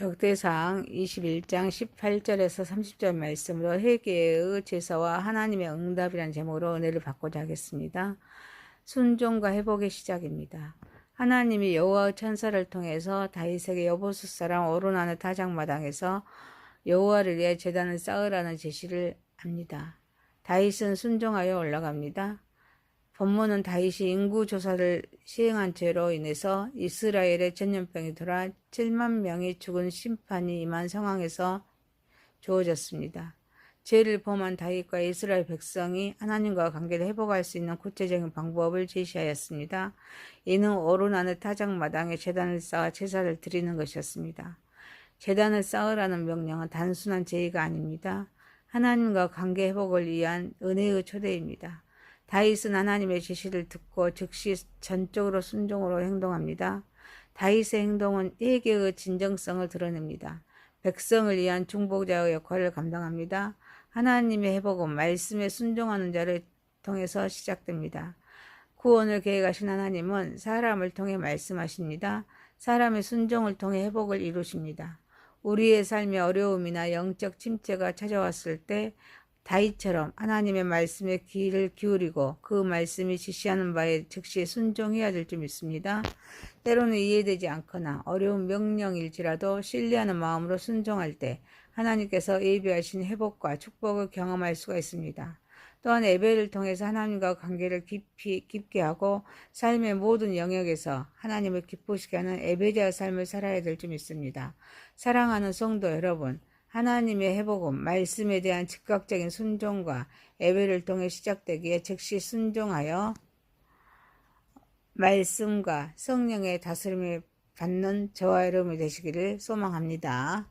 역대상 21장 18절에서 30절 말씀으로 회개의 제사와 하나님의 응답이라는 제목으로 은혜를 받고자 하겠습니다. 순종과 회복의 시작입니다. 하나님이 여호와의 천사를 통해서 다윗에게 여보스 사람 오르나는 타작마당에서 여호와를 위해 제단을 쌓으라는 제시를 합니다. 다윗은 순종하여 올라갑니다. 본문은 다윗이 인구 조사를 시행한 죄로 인해서 이스라엘의 전염병이 돌아 7만 명이 죽은 심판이 임한 상황에서 주어졌습니다. 죄를 범한 다윗과 이스라엘 백성이 하나님과 관계를 회복할 수 있는 구체적인 방법을 제시하였습니다. 이는 오르나는 타작마당에 재단을 쌓아 제사를 드리는 것이었습니다. 재단을 쌓으라는 명령은 단순한 제의가 아닙니다. 하나님과 관계 회복을 위한 은혜의 초대입니다. 다윗은 하나님의 지시를 듣고 즉시 전적으로 순종으로 행동합니다. 다윗의 행동은 회개의 진정성을 드러냅니다. 백성을 위한 중보자의 역할을 감당합니다. 하나님의 회복은 말씀에 순종하는 자를 통해서 시작됩니다. 구원을 계획하신 하나님은 사람을 통해 말씀하십니다. 사람의 순종을 통해 회복을 이루십니다. 우리의 삶에 어려움이나 영적 침체가 찾아왔을 때 다윗처럼 하나님의 말씀에 귀를 기울이고 그 말씀이 지시하는 바에 즉시 순종해야 될 줄 믿습니다. 때로는 이해되지 않거나 어려운 명령일지라도 신뢰하는 마음으로 순종할 때 하나님께서 예비하신 회복과 축복을 경험할 수가 있습니다. 또한 예배를 통해서 하나님과 관계를 깊이 깊게 하고 삶의 모든 영역에서 하나님을 기쁘시게 하는 예배자의 삶을 살아야 될 줄 믿습니다. 사랑하는 성도 여러분, 하나님의 회복은 말씀에 대한 즉각적인 순종과 예배를 통해 시작되기에 즉시 순종하여 말씀과 성령의 다스림을 받는 저와 여러분이 되시기를 소망합니다.